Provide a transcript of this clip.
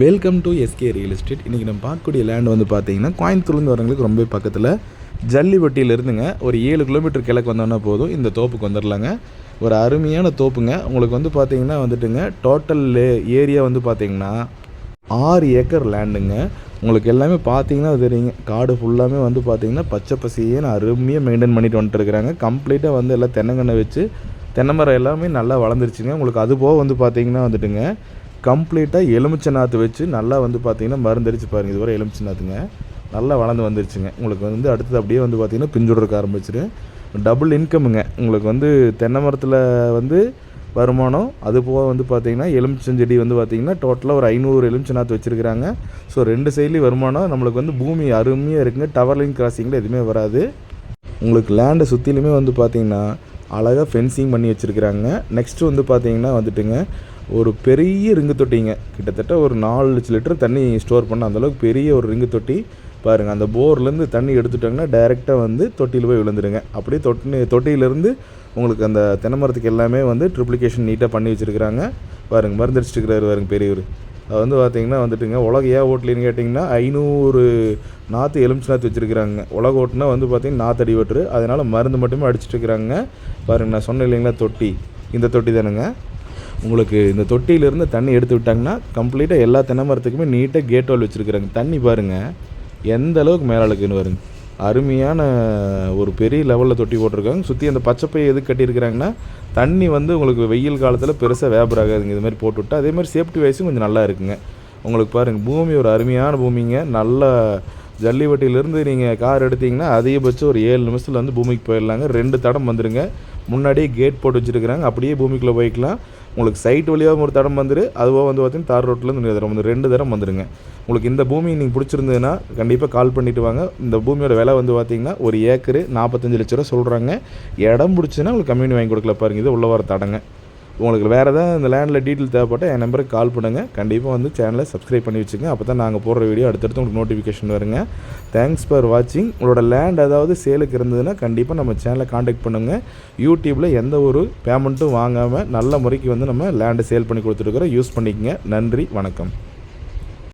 Welcome to SK real estate இன்றைக்கி நம்ம பார்க்கக்கூடிய லேண்ட் வந்து பார்த்தீங்கன்னா கோயம்புத்தூர்லேருந்து வரவங்களுக்கு ரொம்ப பக்கத்தில் ஜல்லிபட்டியில் இருந்துங்க ஒரு ஏழு கிலோமீட்டர் கிழக்கு வந்தோன்னா போதும். இந்த தோப்புக்கு வந்துடலாங்க ஒரு அருமையான தோப்புங்க. உங்களுக்கு வந்து பார்த்தீங்கன்னா வந்துட்டுங்க டோட்டல் ஏரியா வந்து பார்த்தீங்கன்னா ஆறு ஏக்கர் லேண்டுங்க உங்களுக்கு எல்லாமே பார்த்தீங்கன்னா தெரியுங்க. காடு ஃபுல்லாமே வந்து பார்த்தீங்கன்னா பச்சை பசியேன்னு அருமையாக மெயின்டைன் பண்ணிட்டு வந்துட்டு இருக்கிறாங்க. கம்ப்ளீட்டாக வந்து எல்லாம் தென்னங்கண்ணை வச்சு தென்னை மரம் எல்லாமே நல்லா வளர்ந்துருச்சுங்க. உங்களுக்கு அது போக வந்து பார்த்தீங்கன்னா வந்துட்டுங்க கம்ப்ளீட்டாக எலுமிச்சை நாற்று வச்சு நல்லா வந்து பார்த்தீங்கன்னா மருந்தடிச்சு பாருங்கள் இதுவரை எலுமிச்சை நாற்றுங்க நல்லா வளர்ந்து வந்துருச்சுங்க. உங்களுக்கு வந்து அடுத்தது அப்படியே வந்து பார்த்தீங்கன்னா பிஞ்சுடுறக்க ஆரம்பிச்சிரு. டபுள் இன்கமுங்க உங்களுக்கு வந்து தென்னை மரத்தில் வந்து வருமானம் அது போக வந்து பார்த்திங்கன்னா எலுமிச்சஞ்செடி வந்து பார்த்திங்கன்னா டோட்டலாக ஒரு ஐநூறு எலுமிச்சை நாற்று வச்சுருக்கிறாங்க. ஸோ ரெண்டு சைட்லேயும் வருமானம். நம்மளுக்கு வந்து பூமி அருமையாக இருக்குங்க. டவர் லைன் கிராசிங்கில் எதுவுமே வராது. உங்களுக்கு லேண்டை சுற்றிலுமே வந்து பார்த்திங்கன்னா அழகாக ஃபென்சிங் பண்ணி வச்சுருக்கிறாங்க. நெக்ஸ்ட்டு வந்து பார்த்தீங்கன்னா வந்துட்டுங்க ஒரு பெரிய ரிங்கு தொட்டிங்க. கிட்டத்தட்ட ஒரு நாலு லட்சம் லிட்டர் தண்ணி ஸ்டோர் பண்ண அந்தளவுக்கு பெரிய ஒரு ரிங்கு தொட்டி பாருங்கள் அந்த போர்லேருந்து தண்ணி எடுத்துட்டாங்கன்னா டைரெக்டாக வந்து தொட்டியில் போய் விழுந்துருங்க. அப்படியே தொட்டி தொட்டியிலேருந்து உங்களுக்கு அந்த தென்னை மரத்துக்கு எல்லாமே வந்து ட்ரிப்ளிகேஷன் நீட்டாக பண்ணி வச்சுருக்கிறாங்க. பாருங்கள் மருந்தடிச்சிட்டு இருக்கிறாரு பாருங்க பெரியவர். அது வந்து பார்த்திங்கன்னா வந்துட்டுங்க உலக ஏன் ஓட்டலின்னு கேட்டிங்கன்னா ஐநூறு நாற்று எலுமிச்சு நாற்று வச்சுருக்குறாங்க. உலக ஓட்டுனா வந்து பார்த்திங்கன்னா நாற்று அடி வெட்டுரு அதனால் மருந்து மட்டுமே அடிச்சிட்ருக்குறாங்க பாருங்க நான் சொன்னேன் இல்லைங்களா தொட்டி. இந்த தொட்டி தானுங்க. உங்களுக்கு இந்த தொட்டியிலேருந்து தண்ணி எடுத்து விட்டாங்கன்னா கம்ப்ளீட்டாக எல்லா தென்னை மரத்துக்குமே நீட்டாக கேட் வால் வச்சுருக்குறாங்க. தண்ணி பாருங்கள் எந்த அளவுக்கு மேலே இருக்குன்னு அருமையான ஒரு பெரிய லெவலில் தொட்டி போட்டிருக்காங்க. சுற்றி அந்த பச்சைப்பையை எது கட்டியிருக்கிறாங்கன்னா தண்ணி வந்து உங்களுக்கு வெயில் காலத்தில் பெருசாக வேப்பர் ஆகாதுங்க. இது மாதிரி போட்டுவிட்டு அதே மாதிரி சேஃப்டி வைஸும் கொஞ்சம் நல்லா இருக்குங்க. உங்களுக்கு பாருங்கள் பூமி ஒரு அருமையான பூமிங்க. நல்ல ஜல்லிவட்டியிலேருந்து நீங்கள் கார் எடுத்தீங்கன்னா அதிகபட்சம் ஒரு ஏழு நிமிஷத்தில் வந்து பூமிக்கு போயிடலாங்க. ரெண்டு தடம் வந்துடுங்க முன்னாடியே கேட் போட்டு வச்சுருக்கிறாங்க. அப்படியே பூமிக்குள்ளே போய்க்கலாம். உங்களுக்கு சைட் வழியாகவும் ஒரு தடம் வந்துரு. அதுவாக வந்து பார்த்தீங்கன்னா தார் ரோட்டிலேருந்து இன்னொரு வந்து ரெண்டு தரம் வந்துடுங்க உங்களுக்கு இந்த பூமி நீங்கள் பிடிச்சிருந்ததுன்னா கண்டிப்பாக கால் பண்ணிட்டு வாங்க. இந்த பூமியோட விலை வந்து பார்த்தீங்கன்னா ஒரு ஏக்கரு நாற்பத்தஞ்சு லட்ச ரூபா சொல்கிறாங்க இடம் பிடிச்சுன்னா உங்களுக்கு கம்மியூனி வாங்கி கொடுக்கல பாருங்க. இது உள்ள வர தடங்க. உங்களுக்கு வேறு ஏதாவது இந்த லேண்டில் டீட்டெயில் தேவைப்பட்டால் என் நம்பருக்கு கால் பண்ணுங்கள் கண்டிப்பாக வந்து சேனலை சப்ஸ்கிரைப் பண்ணி வச்சுங்க. அப்போ தான் நாங்கள் போடுற வீடியோ அடுத்தடுத்து உங்களுக்கு நோட்டிஃபிகேஷன் வருங்க. தேங்க்ஸ் ஃபார் வாட்சிங் உங்களோட லேண்ட் ஏதாவது சேலுக்கு இருந்ததுன்னா கண்டிப்பாக நம்ம சேனலை காண்டாக்ட் பண்ணுங்கள் யூடியூப்பில் எந்த ஒரு பேமெண்ட்டும் வாங்காமல் நல்ல முறைக்கு வந்து நம்ம லேண்டை சேல் பண்ணி கொடுத்துருக்குறோம் யூஸ் பண்ணிக்கங்க. நன்றி வணக்கம்.